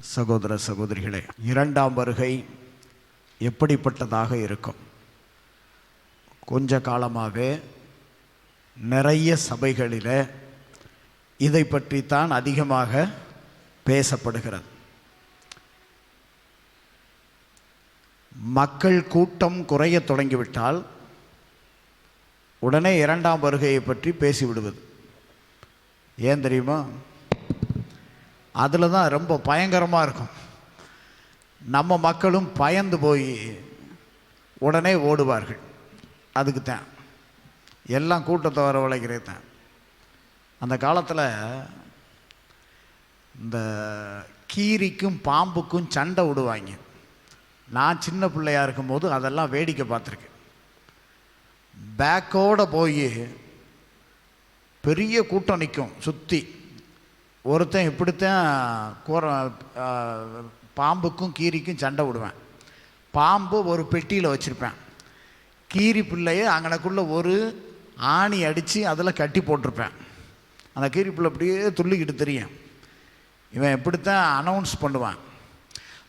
சகோதர சகோதரிகளே இரண்டாம் வருகை எப்படிப்பட்டதாக இருக்கும்? கொஞ்ச காலமாக நிறைய சபைகளில் இதை பற்றித்தான் அதிகமாக பேசப்படுகிறது. மக்கள் கூட்டம் குறைய தொடங்கிவிட்டால் உடனே இரண்டாம் வருகையை பற்றி பேசிவிடுவது. ஏன் தெரியுமா? அதில் தான் ரொம்ப பயங்கரமாக இருக்கும். நம்ம மக்களும் பயந்து போய் உடனே ஓடுவார்கள். அதுக்கு தான். எல்லாம் கூட்டத்தை வரவழைக்கிறது தான். அந்த காலத்தில் இந்த கீரிக்கும் பாம்புக்கும் சண்டை விடுவாங்க. நான் சின்ன பிள்ளையா இருக்கும்போது அதெல்லாம் வேடிக்கை பார்த்துருக்கேன். பேக்கோட போய் பெரிய கூட்டம் நிற்கும் சுற்றி ஒருத்தன் இப்படித்தான் கூற பாம்புக்கும் கீரிக்கும் சண்டை விடுவேன். பாம்பு ஒரு பெட்டியில் வச்சுருப்பேன். கீரி பிள்ளையை அங்கனக்குள்ளே ஒரு ஆணி அடித்து அதில் கட்டி போட்டிருப்பேன். அந்த கீரி பிள்ளை அப்படியே துள்ளிக்கிட்டு தெரியும். இவன் இப்படித்தான் அனௌன்ஸ் பண்ணுவான்.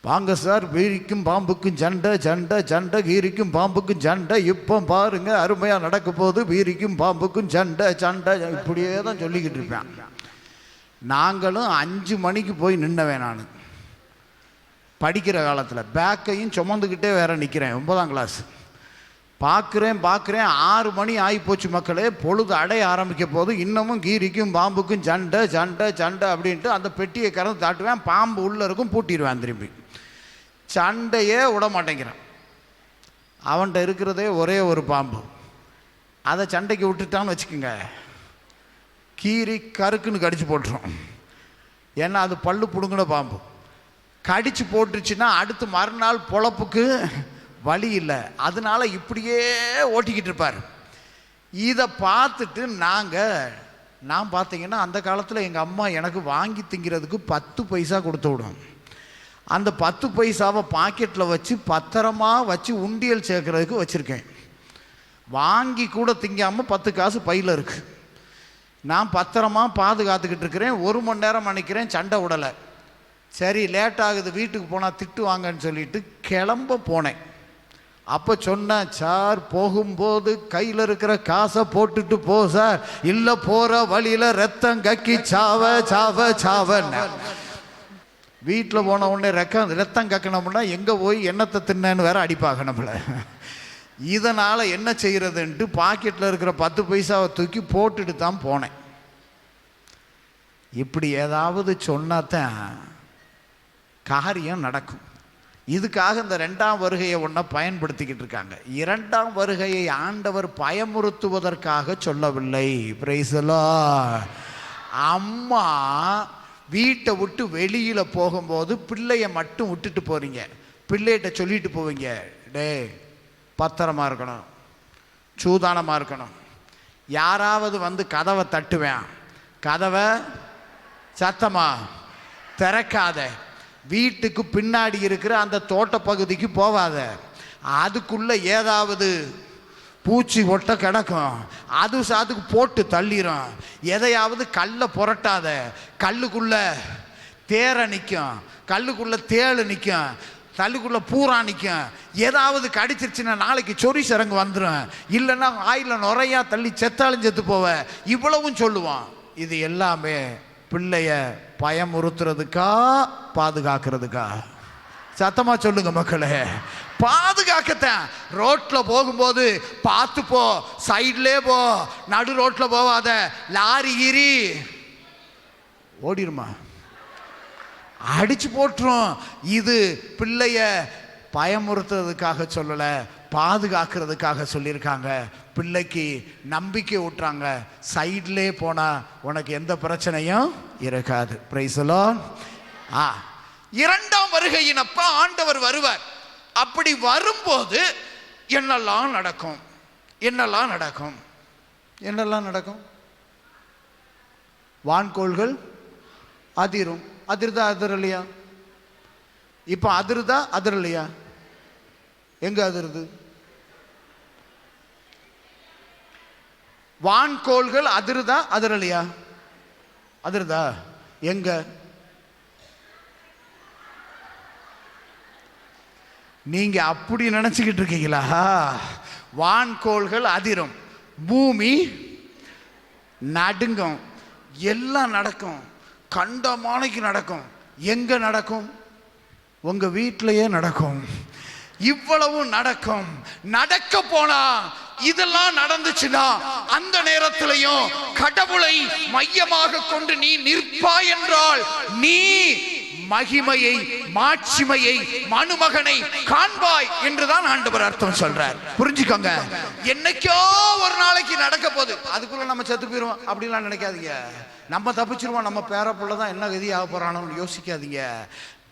வாங்க சார் வீரிக்கும் பாம்புக்கும் சண்டை சண்டை சண்டை கீரிக்கும் பாம்புக்கும் சண்டை. இப்போ பாருங்கள் அருமையாக நடக்க போகுது. வீரிக்கும் பாம்புக்கும் சண்டை சண்டை. இப்படியே தான் சொல்லிக்கிட்டு இருப்பேன். நாங்களும் அஞ்சு மணிக்கு போய் நின்னவேன் நான். படிக்கிற காலத்தில் பேக்கையும் சுமந்துக்கிட்டே வேற நிற்கிறேன் ஒன்பதாம் கிளாஸ் பார்க்குறேன் பார்க்குறேன் ஆறு மணி ஆகிப்போச்சு மக்களே பொழுது அடைய ஆரம்பிக்க போது இன்னமும் கீரிக்கும் பாம்புக்கும் சண்டை சண்டை சண்டை அப்படின்ட்டு அந்த பெட்டியை கறந்து தாட்டுவேன் பாம்பு உள்ளே இருக்கும் பூட்டிடுவேன் திரும்பி. சண்டையே விட மாட்டேங்கிறான். அவன்கிட்ட இருக்கிறதே ஒரே ஒரு பாம்பு. அதை சண்டைக்கு விட்டுட்டான்னு வச்சுக்கோங்க. கீரி கருக்குன்னு கடிச்சு போட்டுரும். ஏன்னா அது பல்லு பிடுங்கின பாம்பு. கடிச்சு போட்டுருச்சுன்னா அடுத்து மறுநாள் பொழப்புக்கு வழி இல்லை. அதனால இப்படியே ஓட்டிக்கிட்டு இருப்பார். இதை பார்த்துட்டு நாங்கள் நான் பார்த்தீங்கன்னா அந்த காலத்தில் எங்கள் அம்மா எனக்கு வாங்கி திங்கிறதுக்கு பத்து பைசா கொடுத்து விடும். அந்த பத்து பைசாவை பாக்கெட்டில் வச்சு பத்திரமா வச்சு உண்டியல் சேர்க்குறதுக்கு வச்சுருக்கேன். வாங்கி கூட திங்காமல் பத்து காசு பையில் இருக்குது நான் பத்திரமா பாதுகாத்துக்கிட்டு இருக்கிறேன் ஒரு மணி நேரம் நினைக்கிறேன் சண்டை விடலை. சரி லேட் ஆகுது வீட்டுக்கு போனால் திட்டு வாங்கன்னு சொல்லிட்டு கிளம்ப போனேன். அப்போ சொன்னேன் சார் போகும்போது கையில் இருக்கிற காசை போட்டுட்டு போ சார். இல்லை போகிற வழியில் ரத்தம் கக்கி சாவ சாவ சாவன்னு. வீட்டில் போன உடனே ரெக்க ரத்தம் கக்கணும்னா எங்கே போய் எண்ணத்தை தின்னேன்னு வேற அடிப்பாக நம்மளை. இதனால் என்ன செய்கிறதுன்ட்டு பாக்கெட்டில் இருக்கிற பத்து பைசாவை தூக்கி போட்டுட்டு தான் போனேன். இப்படி ஏதாவது சொன்னாதான் காரியம் நடக்கும். இதுக்காக இந்த ரெண்டாம் வருகையை ஒன்றை பயன்படுத்திக்கிட்டு இருக்காங்க. இரண்டாம் வருகையை ஆண்டவர் பயமுறுத்துவதற்காக சொல்லவில்லை. பிரைசலா அம்மா வீட்டை விட்டு வெளியில் போகும்போது பிள்ளையை மட்டும் விட்டுட்டு போகிறீங்க பிள்ளைகிட்ட சொல்லிட்டு போவீங்க. டேய் பத்திரமா இருக்கணும். சூதானமாக இருக்கணும். யாராவது வந்து கதவை தட்டுவேன். கதவை சத்தமா? திறக்காத. வீட்டுக்கு பின்னாடி இருக்கிற அந்த தோட்ட பகுதிக்கு அதுக்குள்ளே ஏதாவது பூச்சி ஒட்ட கிடக்கும். அது அதுக்கு போட்டு தள்ளிடும் எதையாவது கல்லை புரட்டாத. கல்லுக்குள்ளே தேரை நிற்கும் கல்லுக்குள்ளே தேள் நிற்கும் தள்ளுக்குள்ளே பூரா நிற்கும் ஏதாவது கடிச்சிருச்சுன்னா நாளைக்கு சொறி சிறங்கு வந்துடும் இல்லைன்னா ஆயில் நுறையா தள்ளி செத்தாலும் செத்து போவ. இவ்வளவும் சொல்லுவான். இது எல்லாமே பிள்ளைய பயமுறுத்துறதுக்கா பாதுகாக்கிறதுக்கா? சத்தமாக சொல்லுங்க மக்களே. பாதுகாக்கத்தான். ரோட்டில் போகும்போது பார்த்து போ. சைட்லே போ. நடு ரோட்டில் போவாத. லாரி கீரி. ஓடிருமா? அடிச்சு போட்டுரும். இது பிள்ளைய பயமுறுத்துறதுக்காக சொல்லலை பாதுகாக்கிறதுக்காக சொல்லியிருக்காங்க. பிள்ளைக்கு நம்பிக்கை ஊட்டுறாங்க. சைட்லேயே போனால் உனக்கு எந்த பிரச்சனையும் இருக்காது. பிரைசலோ ஆ இரண்டாம் வருகையினப்ப ஆண்டவர் வருவார். அப்படி வரும்போது என்னெல்லாம் நடக்கும்? என்னெல்லாம் நடக்கும்? என்னெல்லாம் நடக்கும்? வான்கோள்கள் அதிரும். அதிர்தா அதிரலையா? இப்போ அதிருதா அதிரலையா? எங்கே அதிருது? வான்கோள்கள் அதிருதா அதிரலையா? அதிருதா. எங்க? நீங்க அப்படி நினைச்சுக்கிட்டு இருக்கீங்களா? வான்கோள்கள் அதிரும். பூமி நடுங்கும். எல்லாம் நடக்கும். கண்டமானைக்கு நடக்கும். எங்க நடக்கும்? உங்க வீட்டிலையே நடக்கும். இவ்வளவும் நடக்கும். நடக்க போனா இதெல்லாம் நடந்துச்சுன்னா அந்த நேரத்திலையும் கடவுளை மையமாக கொண்டு நீ நிற்பாய் என்றால் நீ மகிமையை மாட்சிமையை மனுமகனை காண்பாய் என்றுதான் ஆண்டவர் அர்த்தம் சொல்றார். புரிஞ்சுக்கோங்க. என்னைக்கோ ஒரு நாளைக்கு நடக்க போகுது. அதுக்குள்ள நம்ம செத்து போயிடுவோம் அப்படிலாம் நினைக்காதீங்க. நம்ம தப்பிச்சிருவோம் நம்ம பேர தான் என்ன கதி ஆக போறானோன்னு யோசிக்காதீங்க.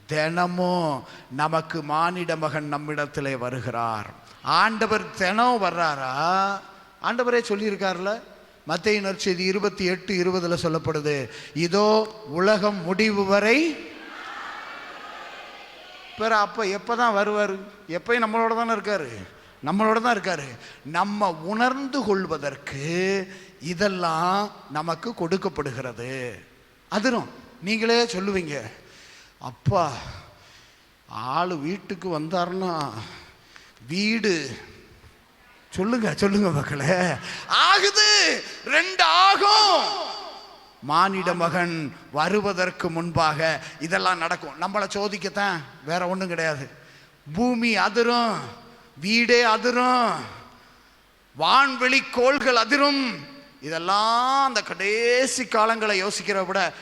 தினமும் நமக்கு மானிட மகன் நம்மிடத்திலே வருகிறார். ஆண்டவர் தினம் வர்றாரா? ஆண்டவரே சொல்லியிருக்கார்ல? மத்திய நற்செய்தி இருபத்தி எட்டு இருபதுல சொல்லப்படுது இதோ உலகம் முடிவு வரை. பிற அப்போ எப்போ தான் வருவார்? எப்பயும் நம்மளோட தானே இருக்காரு? நம்மளோட தான் இருக்காரு. நம்ம உணர்ந்து கொள்வதற்கு இதெல்லாம் நமக்கு கொடுக்கப்படுகிறது. அதிரும். நீங்களே சொல்லுவீங்க அப்பா ஆள் வீட்டுக்கு வந்தார்னா வீடு. சொல்லுங்க சொல்லுங்க மக்களே. ஆகுது. ரெண்டு ஆகும். மானிட மகன் வருவதற்கு முன்பாக இதெல்லாம் நடக்கும். நம்மளை சோதிக்கத்தான் வேற ஒன்றும் கிடையாது. பூமி அதிரும் வீடே அதிரும் வான்வெளி கோள்கள் அதிரும். இதெல்லாம் அந்த கடைசி காலங்களை யோசிக்கிற விட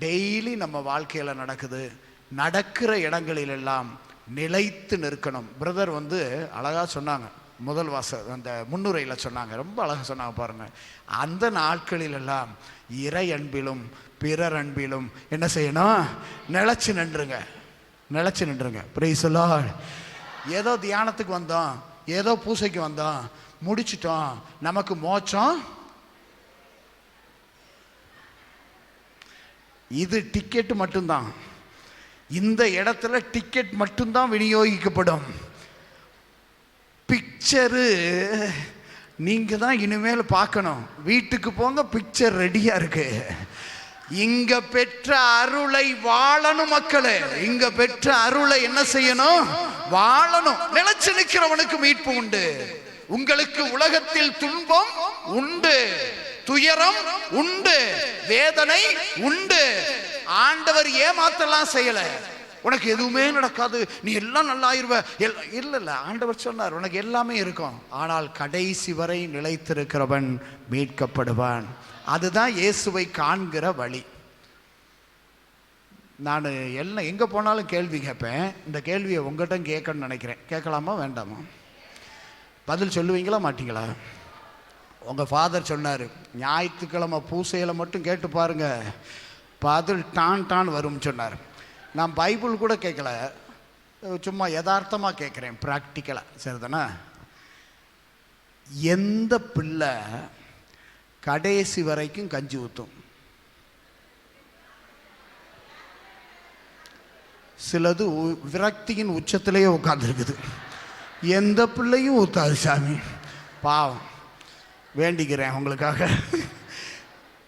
டெய்லி நம்ம வாழ்க்கையில் நடக்குது. நடக்கிற இடங்களில் எல்லாம் நிலைத்து நிற்கணும். பிரதர் வந்து அழகாக சொன்னாங்க. முதல் வாச அந்த முன்னுரையில் சொன்னாங்க. ரொம்ப அழகாக சொன்னாங்க பாருங்கள் அந்த நாட்களிலெல்லாம் இறை அன்பிலும் பிறர் அன்பிலும் என்ன செய்யணும்? நிலச்சி நின்றுங்க. நிலச்சி நின்றுங்க. பிரைஸ் ஏதோ தியானத்துக்கு வந்தோம். ஏதோ பூசைக்கு வந்தோம். முடிச்சிட்டோம். நமக்கு மோச்சம் இது டிக்கெட் மட்டும்தான். இந்த இடத்துல டிக்கெட் மட்டும்தான் விநியோகிக்கப்படும். பிக்சரு நீங்கள் தான் இனிமேல் பார்க்கணும். வீட்டுக்கு போங்க பிக்சர் ரெடியாக இருக்கு. இங்க பெற்ற அருளை வாழணும் மக்களே. இங்க பெற்ற அருளை என்ன செய்யணும்? வாழணும். நிலைச்சு நிற்கிறவனுக்கு மீட்பு உண்டு. உங்களுக்கு உலகத்தில் துன்பம் உண்டு. துயரம் உண்டு வேதனை உண்டு. ஆண்டவர் ஏமாத்தலாம் செய்யல. உனக்கு எதுவுமே நடக்காது. நீ எல்லாம் நல்லாயிருவ. எல்லாம் இல்லை இல்லை ஆண்டவர் சொன்னார் உனக்கு எல்லாமே இருக்கும். ஆனால் கடைசி வரை நிலைத்திருக்கிறவன் மீட்கப்படுவான். அதுதான் இயேசுவை காண்கிற வழி. நான் எல்லாம் எங்கே போனாலும் கேள்வி கேட்பேன். இந்த கேள்வியை உங்கள்கிட்ட கேட்கணும்னு நினைக்கிறேன். கேட்கலாமா வேண்டாமா? பதில் சொல்லுவீங்களா மாட்டீங்களா? உங்கள் ஃபாதர் சொன்னார் ஞாயிற்றுக்கிழமை பூசையில் மட்டும் கேட்டு பாருங்கள் பதில் டான் டான் வரும்னு சொன்னார். நான் பைபிள் கூட கேட்கல சும்மா யதார்த்தமாக கேட்குறேன் ப்ராக்டிக்கலாக சரிதானா? எந்த பிள்ளை கடைசி வரைக்கும் கஞ்சி ஊற்றும் சிலது உ- விரக்தியின் உச்சத்திலேயே உட்காந்துருக்குது எந்த பிள்ளையும் ஊற்றாது சாமி. பாவம். வேண்டிக்கிறேன் உங்களுக்காக.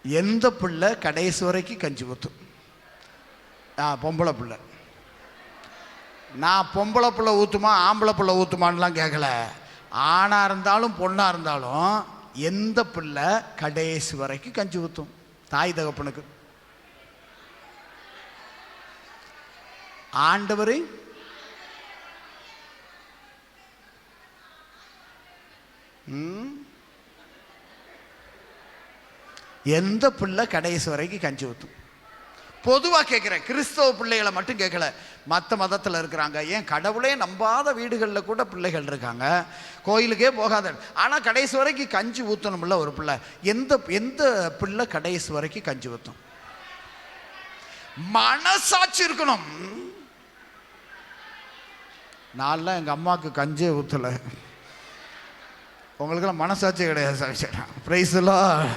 எந்த பிள்ளை கடைசி வரைக்கும் கஞ்சி ஊற்றும் ஆ பொம்பளை பிள்ளை. நான் பொம்பளை பிள்ளை ஊற்றுமா ஆம்பளை பிள்ளை ஊற்றுமான்லாம் கேட்கல ஆணாக இருந்தாலும் பொண்ணாக இருந்தாலும் எந்த பிள்ளை கடைசி வரைக்கும் கஞ்சி ஊற்றும் தாய் தகப்பனுக்கு. ஆண்டவர். ம்? எந்த பிள்ளை கடைசி வரைக்கும் கஞ்சி ஊற்றும் பொதுவாக கேட்குறேன் கிறிஸ்தவ பிள்ளைகளை மட்டும் கேட்கல மற்ற மதத்தில் இருக்கிறாங்க. ஏன் கடவுளே நம்பாத வீடுகளில் கூட பிள்ளைகள் இருக்காங்க. கோயிலுக்கே போகாத. ஆனால் கடைசி வரைக்கும் கஞ்சி ஊற்றணும்ல ஒரு பிள்ளை. எந்த எந்த பிள்ளை கடைசி வரைக்கும் கஞ்சி ஊற்றும் மனசாட்சி இருக்கணும். நான்லாம் எங்கள் அம்மாவுக்கு கஞ்சே ஊற்றலை உங்களுக்கெல்லாம் மனசாட்சி கிடையாது சார் ப்ரைஸ்லாம்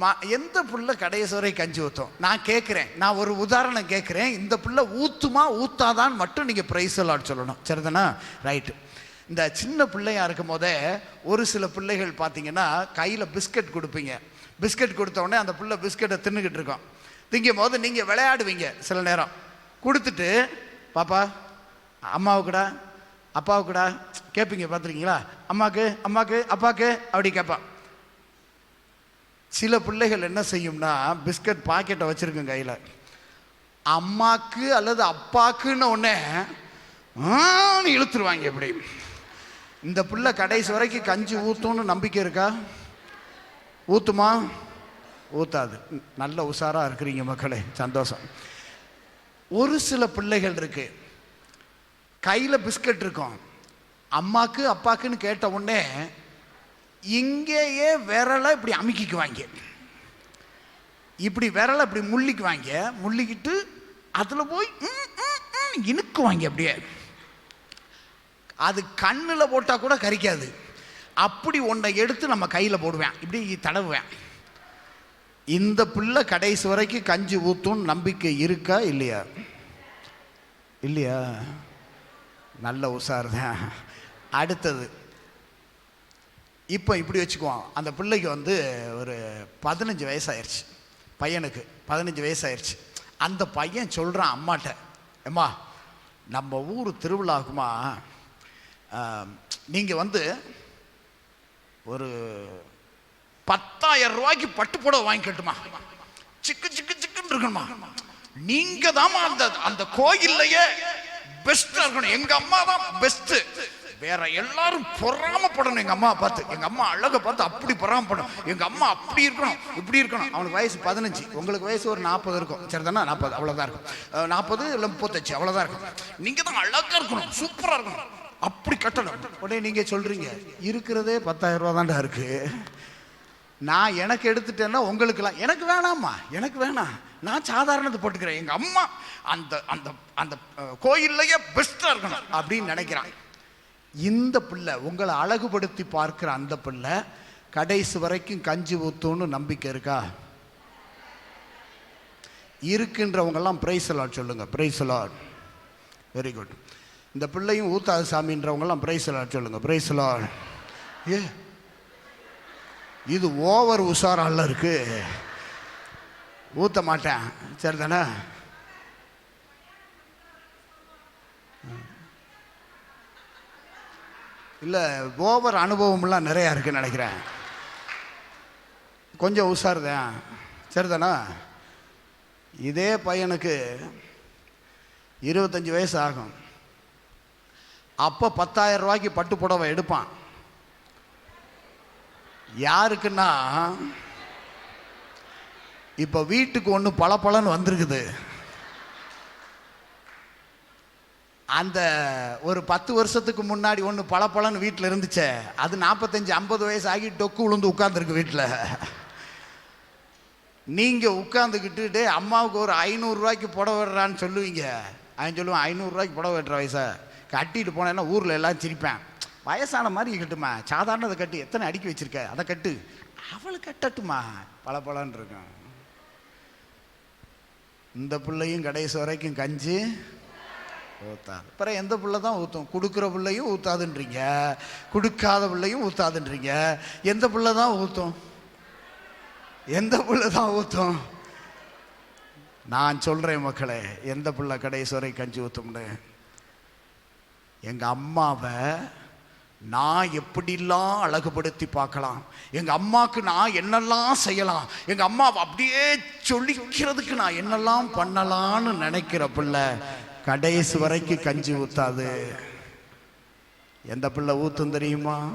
மா எந்த புள்ள கடைசி வரை கஞ்சி ஊற்றும் நான் கேட்குறேன் நான் ஒரு உதாரணம் கேட்குறேன் இந்த புள்ள ஊற்றுமா ஊத்தாதான் மட்டும் நீங்கள் ப்ரைஸ் எல்லாம் சொல்லணும். சரிதானா? ரைட்டு இந்த சின்ன பிள்ளையாக இருக்கும் போதே ஒரு சில பிள்ளைகள் பார்த்தீங்கன்னா கையில் பிஸ்கட் கொடுப்பீங்க. பிஸ்கட் கொடுத்தோடனே அந்த புள்ள பிஸ்கட்டை தின்னுக்கிட்டு இருக்கோம். திங்கும் போது நீங்கள் விளையாடுவீங்க சில நேரம். கொடுத்துட்டு பாப்பா அம்மாவுக்குடா அப்பாவுக்குடா கேட்பீங்க பார்த்துருக்கீங்களா அம்மாவுக்கு அம்மாவுக்கு அப்பாவுக்கு அப்படி கேட்பான். சில பிள்ளைகள் என்ன செய்யும்னா பிஸ்கட் பாக்கெட்டை வச்சுருக்கேன் கையில். அம்மாக்கு அல்லது அப்பாக்குன்னு உடனே இழுத்துருவாங்க எப்படி இந்த பிள்ளை கடைசி வரைக்கும் கஞ்சி ஊற்றும்னு நம்பிக்கை இருக்கா? ஊற்றுமா ஊற்றாது நல்ல உஷாராக இருக்கிறீங்க மக்களே சந்தோஷம். ஒரு சில பிள்ளைகள் இருக்கு. கையில் பிஸ்கட் இருக்கும். அம்மாக்கு அப்பாக்குன்னு கேட்ட உடனே இங்கேயே விரலை இப்படி அமுக்கிக்குவாங்க. இப்படி விரலை இப்படி முள்ளிக்குவாங்க. முள்ளிக்கிட்டு அதில் போய் ம், ம், இணுக்குவாங்க அப்படியே. அது கண்ணில் போட்டால் கூட கறிக்காது அப்படி ஒன்றை எடுத்து நம்ம கையில் போடுவேன். இப்படி தடவுவேன். இந்த பிள்ளை கடைசி வரைக்கும் கஞ்சி ஊத்தும் நம்பிக்கை இருக்கா இல்லையா? இல்லையா? நல்ல உஷார் தான் அடுத்தது. இப்போ இப்படி வச்சுக்குவோம் அந்த பிள்ளைக்கு வந்து ஒரு பதினஞ்சு வயசாயிருச்சு. பையனுக்கு பதினஞ்சு வயசாயிருச்சு. அந்த பையன் சொல்கிறான் அம்மாட்ட அம்மா நம்ம ஊர் திருவிழாக்குமா நீங்கள் வந்து ஒரு பத்தாயிரம் ரூபாய்க்கு பட்டு புடவை வாங்கிக்கட்டுமா சிக்கு சிக்கு சிக்குன்னு இருக்கணுமா? நீங்க தான் அந்த அந்த கோயில்லையே பெஸ்ட்டாக இருக்கணும். எங்க அம்மா தான் பெஸ்ட் வேற எல்லாரும் பொறாமப்படணும். எங்க அம்மா பார்த்து. எங்க அம்மா அழகை பார்த்து அப்படி பொறாமப்படணும். எங்க அம்மா அப்படி இருக்கணும் இப்படி இருக்கணும். அவனுக்கு வயசு பதினஞ்சு. உங்களுக்கு வயசு ஒரு நாற்பது இருக்கும். சரிதானா? நாற்பது அவ்வளவுதான் இருக்கும். நாற்பது இல்லை முப்பத்தஞ்சு. அவ்வளவுதான் இருக்கும். நீங்க தான் அழகா இருக்கணும். சூப்பரா இருக்கணும். அப்படி கட்டணும். உடனே நீங்க சொல்றீங்க இருக்கிறதே பத்தாயிரம் ரூபா தான்டா இருக்கு. நான் எனக்கு எடுத்துட்டேன்னா உங்களுக்குலாம் எனக்கு வேணாம்மா. எனக்கு வேணாம். நான் சாதாரணத்தை போட்டுக்கிறேன். எங்கள் அம்மா அந்த அந்த அந்த கோயில்லையே பெஸ்ட்டாக இருக்கணும். அப்படின்னு நினைக்கிறான். இந்த பிள்ளை உங்களை அழகுபடுத்தி பார்க்குற அந்த பிள்ளை கடைசி வரைக்கும் கஞ்சி ஊத்தும்னு நம்பிக்கை இருக்கா? இருக்கின்றவங்கெல்லாம் பிரைஸ் அலாட் சொல்லுங்கள் பிரைஸ் வெரி குட் இந்த பிள்ளையும் ஊத்தாது சாமின்றவங்கெல்லாம் பிரைஸ் அலாட் சொல்லுங்கள் பிரைஸ் அலாட் ஏ இது ஓவர் உஷாரால இருக்கு. ஊத்த மாட்டேன். சரிதானே? இல்லை ஓவர் அனுபவம்லாம் நிறையா இருக்குன்னு நினைக்கிறேன். கொஞ்சம் உஷார் சரிதானா? இதே பையனுக்கு இருபத்தஞ்சி வயசு ஆகும். அப்போ பத்தாயிரம் ரூபாய்க்கு பட்டு புடவை எடுப்பான். யாருக்குன்னா இப்போ வீட்டுக்கு ஒன்று பளபளன்னு வந்திருக்குது. அந்த ஒரு பத்து வருஷத்துக்கு முன்னாடி ஒன்று பளபளன்னு வீட்டில் இருந்துச்சே. அது நாற்பத்தஞ்சு ஐம்பது வயசு ஆகி டொக்கு விழுந்து உட்காந்துருக்கு வீட்டில் நீங்கள் உட்காந்துக்கிட்டு அம்மாவுக்கு ஒரு ஐநூறுரூவாய்க்கு புடவை விடுறான்னு சொல்லுவீங்க. அவன் சொல்லுவான் ஐநூறுரூவாய்க்கு புடவை வெட்டுற வயசை? கட்டிட்டு போனேன்னா ஊரில் எல்லாம் சிரிப்பேன். வயசான மாதிரி கட்டுமா சாதாரணதை கட்டு. எத்தனை அடுக்கி வச்சுருக்க? அதை கட்டு. அவளை கட்டட்டுமா பல பழன்னு இருக்கும். இந்த பிள்ளையும் கடைசி வரைக்கும் கஞ்சி ஊற்றாது அப்புறம் எந்த பிள்ளை தான் ஊற்றும் கொடுக்குற பிள்ளையும் ஊத்தாதுன்றீங்க. கொடுக்காத பிள்ளையும் ஊற்றாதுன்றீங்க எந்த பிள்ளை தான் ஊற்றும் எந்த பிள்ளை தான் ஊற்றும் நான் சொல்கிறேன் மக்களே எந்த பிள்ளை கடைசி வரை கஞ்சி ஊற்றும்னு எங்கள் அம்மாவை நான் எப்படிலாம் அழகுபடுத்தி பார்க்கலாம்? எங்கள் அம்மாவுக்கு நான் என்னெல்லாம் செய்யலாம்? எங்கள் அம்மாவை அப்படியே சொல்லிக்கிறதுக்கு நான் என்னெல்லாம் பண்ணலான்னு நினைக்கிற பிள்ளை கடைசி வரைக்கும் கஞ்சி ஊற்றாது எந்த பிள்ளை ஊத்தும் தெரியுமா?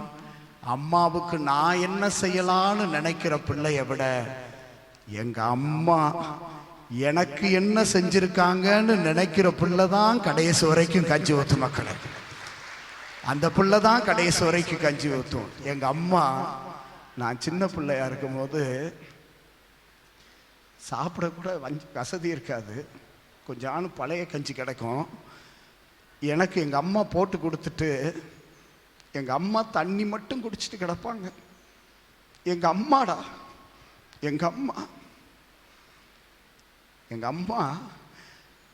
அம்மாவுக்கு நான் என்ன செய்யலான்னு நினைக்கிற பிள்ளைய விட எங்க அம்மா எனக்கு என்ன செஞ்சிருக்காங்கன்னு நினைக்கிற பிள்ளை தான் கடைசி வரைக்கும் கஞ்சி ஊத்தும் மக்களை. அந்த பிள்ளை தான் கடைசி வரைக்கும் கஞ்சி ஊற்றும் எங்க அம்மா நான் சின்ன பிள்ளையா இருக்கும்போது போது சாப்பிடக்கூட வஞ்சி வசதி இருக்காது. கொஞ்சம் பழைய கஞ்சி கிடைக்கும். எனக்கு எங்கள் அம்மா போட்டு கொடுத்துட்டு எங்கள் அம்மா தண்ணி மட்டும் குடிச்சிட்டு கிடப்பாங்க. எங்கள் அம்மாடா எங்கள் அம்மா எங்கள் அம்மா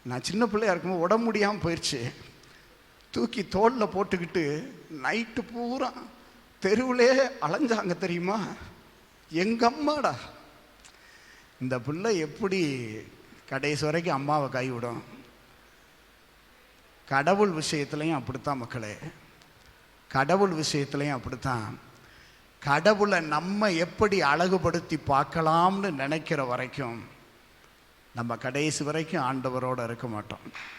நான் சின்ன பிள்ளையா இருக்கும்போது உடம்பு முடியாமல் போயிடுச்சு தூக்கி தோளில் போட்டுக்கிட்டு நைட்டு பூரா தெருவிலே அலைஞ்சாங்க தெரியுமா? எங்கள் அம்மாடா. இந்த பிள்ளை எப்படி கடைசி வரைக்கும் அம்மாவை கைவிடும். கடவுள் விஷயத்துலையும் அப்படித்தான் மக்களே. கடவுள் விஷயத்துலையும் அப்படித்தான். கடவுளை நம்ம எப்படி அழகுபடுத்தி பார்க்கலாம்னு நினைக்கிற வரைக்கும் நம்ம கடைசி வரைக்கும் ஆண்டவரோட இருக்க மாட்டோம்.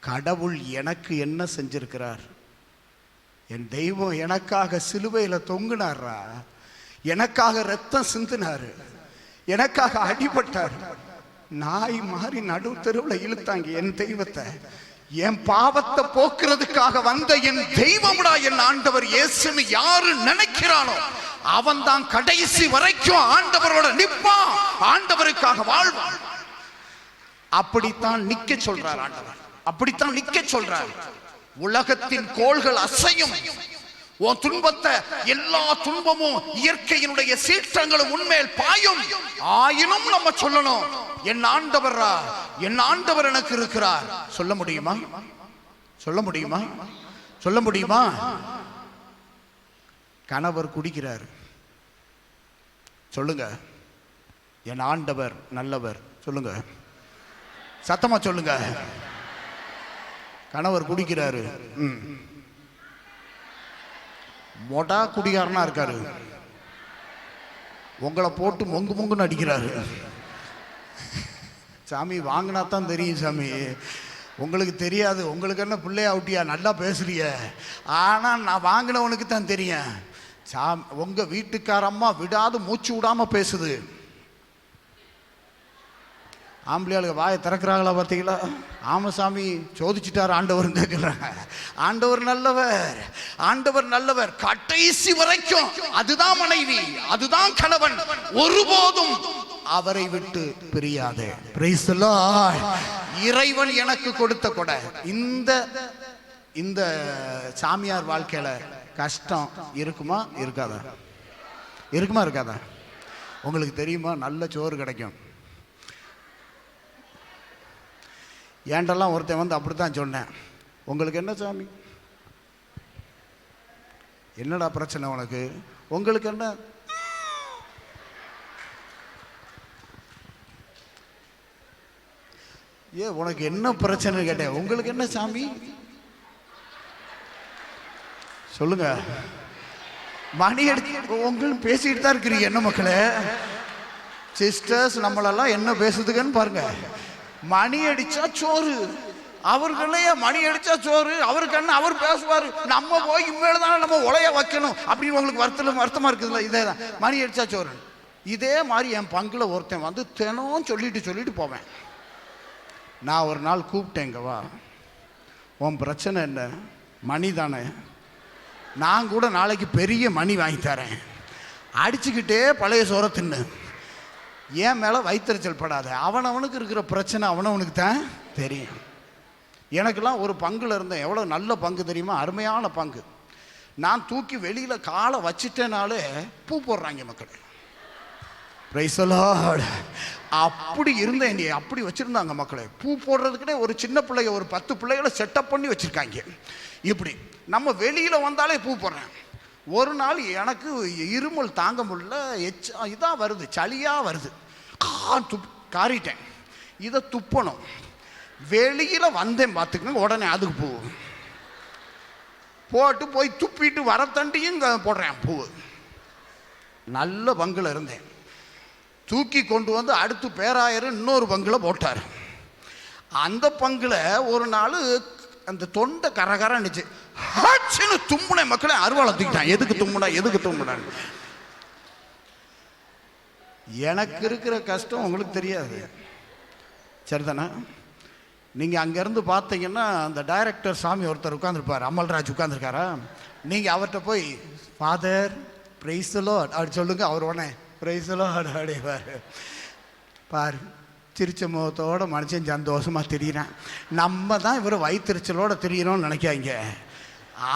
கடவுள் எனக்கு என்ன செஞ்சிருக்கிறார்? என் தெய்வம் எனக்காக சிலுவையில் தொங்குனாரா? எனக்காக ரத்தம் சிந்தினாரு. எனக்காக அடிபட்டார். நாய் மாறி நடு தெருவில் இழுத்தாங்க என் தெய்வத்தை. என் பாவத்தை போக்குறதுக்காக வந்த என் தெய்வம்டா என் ஆண்டவர் இயேசுன்னு யாரு நினைக்கிறானோ அவன் தான் கடைசி வரைக்கும் ஆண்டவரோட நிற்பான் ஆண்டவருக்காக வாழ்வான். அப்படித்தான் நிக்க சொல்றார் ஆண்டவர். அப்படித்தான் நிக்க சொல்றார். உலகத்தின் கோள்கள் அசையும். உன் துன்பத்தை எல்லா துன்பமும் இயற்கையினுடைய சீற்றங்களும் உண்மையில் பாயும். ஆயினும் நம்ம சொல்லணும் என் ஆண்டவரா என் ஆண்டவர் எனக்கு இருக்கிறார். சொல்ல முடியுமா? சொல்ல முடியுமா? சொல்ல முடியுமா? கணவர் குடிக்கிறார். சொல்லுங்க. என் ஆண்டவர் நல்லவர். சொல்லுங்க. சத்தமா சொல்லுங்க. கணவர் குடிக்கிறாரு. ம். மொடா குடிகாரனாக இருக்காரு. உங்களை போட்டு மொங்கு மொங்குன்னு அடிக்கிறாரு. சாமி வாங்கினா தான் தெரியும் சாமி. உங்களுக்கு தெரியாது. உங்களுக்கு என்ன பிள்ளைய அவுட்டியா நல்லா பேசுறிய. ஆனால் நான் வாங்கினவனுக்கு தான் தெரியும். சா உங்கள் வீட்டுக்காரம்மா விடாது மூச்சு விடாமல் பேசுது. ஆம்பளையாளுக்கு வாயை திறக்கிறாங்களா பார்த்தீங்களா? ஆமசாமி சோதிச்சிட்டார் சோதிச்சுட்டார் ஆண்டவர் ஆண்டவர் நல்லவர் ஆண்டவர் நல்லவர். கடைசி வரைக்கும் அதுதான் மனைவி அதுதான் கணவன். ஒருபோதும் அவரை விட்டு பிரியாதே. இறைவன் எனக்கு கொடுத்த கொடை. இந்த இந்த சாமியார் வாழ்க்கையில கஷ்டம் இருக்குமா இருக்காதா? இருக்குமா இருக்காதா? உங்களுக்கு தெரியுமா நல்ல சோறு கிடைக்கும். ஏன்டெல்லாம் ஒருத்தன் வந்து அப்படித்தான் சொன்னேன். உங்களுக்கு என்ன சாமி? என்னடா பிரச்சனை உனக்கு? உங்களுக்கு என்ன? ஏ உனக்கு என்ன பிரச்சனை கேட்டேன். உங்களுக்கு என்ன சாமி? சொல்லுங்க. மணி அடிச்சு உங்களும் பேசிட்டு தான் இருக்கிறீங்க என்ன மக்களே? சிஸ்டர்ஸ் நம்மளெல்லாம் என்ன பேசுதுக்குன்னு பாருங்க. மணி அடிச்சா சோறு. அவர்களே மணி அடிச்சா சோறு. அவருக்கு என்ன அவர் பேசுவார். நம்ம போய் இம்மேல தானே நம்ம உலைய வைக்கணும். அப்படின்னு உங்களுக்கு வருத்தம் வருத்தமா இருக்குதுல்ல? இதே தான் மணி அடிச்சா சோறு. இதே மாதிரி என் பங்குல ஒருத்தன் வந்து தினம் சொல்லிட்டு சொல்லிட்டு போவேன். நான் ஒரு நாள் கூப்பிட்டேங்கவா உன் பிரச்சனை என்ன? மணி தானே. நான் கூட நாளைக்கு பெரிய மணி வாங்கி தரேன். அடிச்சுக்கிட்டே பழைய சோறை தின்னு. ஏன் மேலே வைத்தறிச்சல் படாத. அவனவனுக்கு இருக்கிற பிரச்சனை அவனவனுக்கு தான் தெரியும். எனக்கெல்லாம் ஒரு பங்குல இருந்தேன். எவ்வளோ நல்ல பங்கு தெரியுமா? அருமையான பங்கு. நான் தூக்கி வெளியில் காலை வச்சுட்டேனாலே பூ போடுறாங்க மக்கள். Praise அப்படி இருந்தேன் நீ. அப்படி வச்சிருந்தாங்க மக்களே. பூ போடுறதுக்குனே ஒரு சின்ன பிள்ளைய ஒரு பத்து பிள்ளைகளை செட்டப் பண்ணி வச்சிருக்காங்க. இப்படி நம்ம வெளியில வந்தாலே பூ போடுறேன். ஒரு நாள் எனக்கு இருமல் தாங்க முடியல. எச்ச இதாக வருது சளியா வருது. கா துப் காரிட்டேன் இதை துப்பணும். வெளியில் வந்தேன் பார்த்துக்கங்க உடனே அதுக்கு பூ. போட்டு போய் துப்பிட்டு வரத்தண்டியும் தண்டியும் போடுறேன் பூ. நல்ல பங்குல இருந்தேன். தூக்கி கொண்டு வந்து அடுத்து பேராயர் இன்னொரு பங்குல போட்டார். அந்த பங்கில் ஒரு நாள் அந்த தொண்டை கரகரன்னுச்சு. ஹாச்சின்னு தும்புனேன் மக்களை அருவாளை தூக்கிட்டான். எதுக்கு தும்புனா எதுக்கு தும்புனான்னு. எனக்கு இருக்கிற கஷ்டம் உங்களுக்கு தெரியாது. சரிதானே? நீங்கள் அங்கேருந்து பார்த்தீங்கன்னா அந்த டைரக்டர் சாமி ஒருத்தர் உட்காந்துருப்பார் அமல்ராஜ் உட்காந்துருக்காரா நீங்கள் அவர்கிட்ட போய் ஃபாதர் பிரைஸலோ அப்படி சொல்லுங்கள் அவர் உடனே பிரைஸலோ அப்படிவார் பார் சிரிச்ச முகத்தோட மனுஷன் சந்தோஷமாக தெரியுறான். நம்ம தான் இவர் வயிற்றுச்சலோட தெரியணும்னு நினைக்காங்க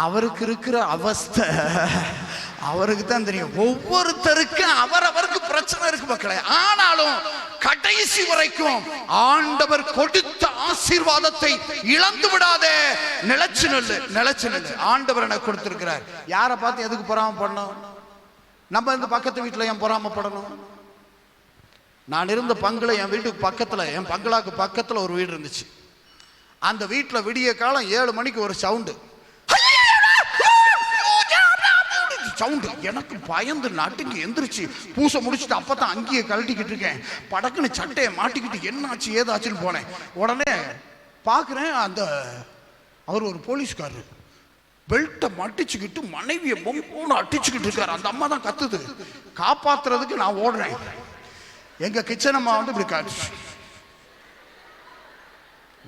அவருக்கு இருக்கிற அவஸ்தை அவருக்கு தான் தெரியும். ஒவ்வொருத்தருக்கும் அவரவர் பிரச்சனை இருக்கு மக்களே. ஆனாலும் கடைசி வரைக்கும் ஆண்டவர் கொடுத்த ஆசீர்வாதத்தை இழந்து விடாதே. நிலைச்சு நில்லு நிலைச்சு நில்லு. ஆண்டவர் எனக்கு கொடுத்திருக்கிறார். யாரை பார்த்து எதுக்கு பொறாம பண்ணணும் நம்ம இந்த பக்கத்து வீட்டில் ஏன் பொறாமப்படணும்? நான் இருந்த பங்குல என் வீட்டுக்கு பக்கத்தில் என் பங்களாக்கு பக்கத்தில் ஒரு வீடு இருந்துச்சு. அந்த வீட்டில் விடிய காலம் ஏழு மணிக்கு ஒரு சவுண்டு. சவுண்டு. எனக்கு பயந்து நட்டுக்கு எந்திரிச்சு பூசை முடிச்சுட்டு அப்போ தான் அங்கேயே கழட்டிக்கிட்டு இருக்கேன். படக்குன்னு சட்டையை மாட்டிக்கிட்டு என்னாச்சு ஏதாச்சுன்னு போனேன். உடனே பார்க்குறேன் அந்த அவர் ஒரு போலீஸ்காரர். பெல்ட்டை மட்டிச்சுக்கிட்டு மனைவியை பொம்புன்னு அடிச்சுக்கிட்டு இருக்காரு. அந்த அம்மா தான் கத்துது. காப்பாத்துறதுக்கு நான் ஓடுறேன். எங்க கிச்சன் அம்மா வந்து இப்படி காட்டுச்சு.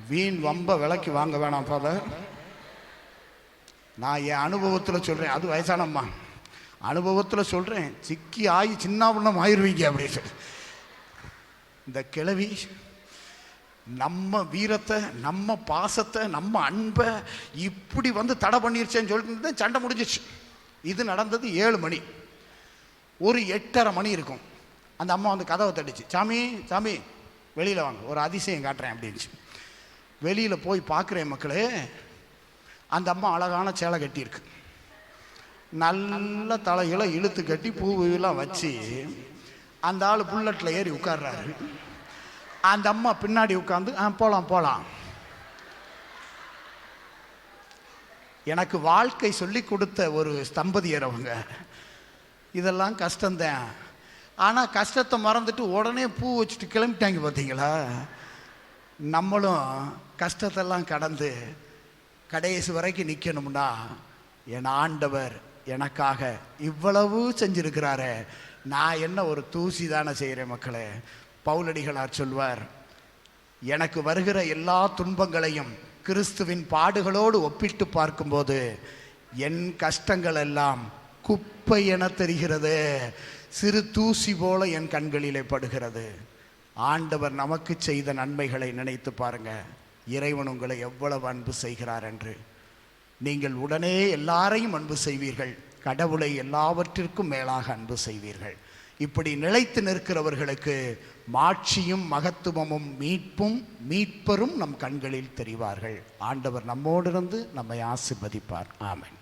வீண் வம்ப விலைக்கு வாங்க வேணாம் ஃபாதர். நான் என் அனுபவத்தில் சொல்கிறேன் அது வயசானம்மா அனுபவத்தில் சொல்கிறேன் சிக்கி ஆகி சின்ன பின்னம் ஆயிருவீங்க அப்படின்னு. சொல்லி இந்த கிழவி நம்ம வீரத்தை நம்ம பாசத்தை நம்ம அன்பை இப்படி வந்து தடை பண்ணிருச்சேன்னு சொல்லிட்டு சண்டை முடிஞ்சிச்சு இது நடந்தது ஏழு மணி. ஒரு எட்டரை மணி இருக்கும். அந்த அம்மா வந்து கதவை தட்டுச்சு. சாமி சாமி வெளியில் வாங்க. ஒரு அதிசயம் காட்டுறேன் அப்படின்ச்சு வெளியில் போய் பார்க்குறேன் மக்களே அந்த அம்மா அழகான சேலை கட்டியிருக்கு. நல்ல தலைகளை இழுத்து கட்டி பூவெல்லாம் வச்சு அந்த ஆள் புல்லட்டில் ஏறி உட்கார்றாரு. அந்த அம்மா பின்னாடி உட்காந்து ஆ போகலாம் போகலாம் எனக்கு வாழ்க்கை சொல்லி கொடுத்த ஒரு ஸ்தம்பதியர் அவங்க. இதெல்லாம் கஷ்டந்தேன் ஆனால் கஷ்டத்தை மறந்துட்டு உடனே பூ வச்சுட்டு கிளம்பிட்டாங்க பார்த்தீங்களா நம்மளும் கஷ்டத்தெல்லாம் கடந்து கடைசி வரைக்கும் நிற்கணும்னா என் ஆண்டவர் எனக்காக இவ்வளவு செஞ்சிருக்கிறாரே. நான் என்ன ஒரு தூசி தானே செய்கிறேன் மக்களே. பவுலடிகளார் சொல்வார் எனக்கு வருகிற எல்லா துன்பங்களையும் கிறிஸ்துவின் பாடுகளோடு ஒப்பிட்டு பார்க்கும்போது என் கஷ்டங்கள் எல்லாம் குப்பை என தெரிகிறது. சிறு தூசி போல என் கண்களிலே படுகிறது. ஆண்டவர் நமக்கு செய்த நன்மைகளை நினைத்து பாருங்க. இறைவன் உங்களை எவ்வளவு அன்பு செய்கிறார் என்று. நீங்கள் உடனே எல்லாரையும் அன்பு செய்வீர்கள். கடவுளை எல்லாவற்றிற்கும் மேலாக அன்பு செய்வீர்கள். இப்படி நிலைத்து நிற்கிறவர்களுக்கு மாட்சியும் மகத்துவமும் மீட்பும் மீட்பரும் நம் கண்களில் தெரிவார்கள். ஆண்டவர் நம்மோடு இருந்து நம்மை ஆசிர்வதிப்பார். ஆமன்.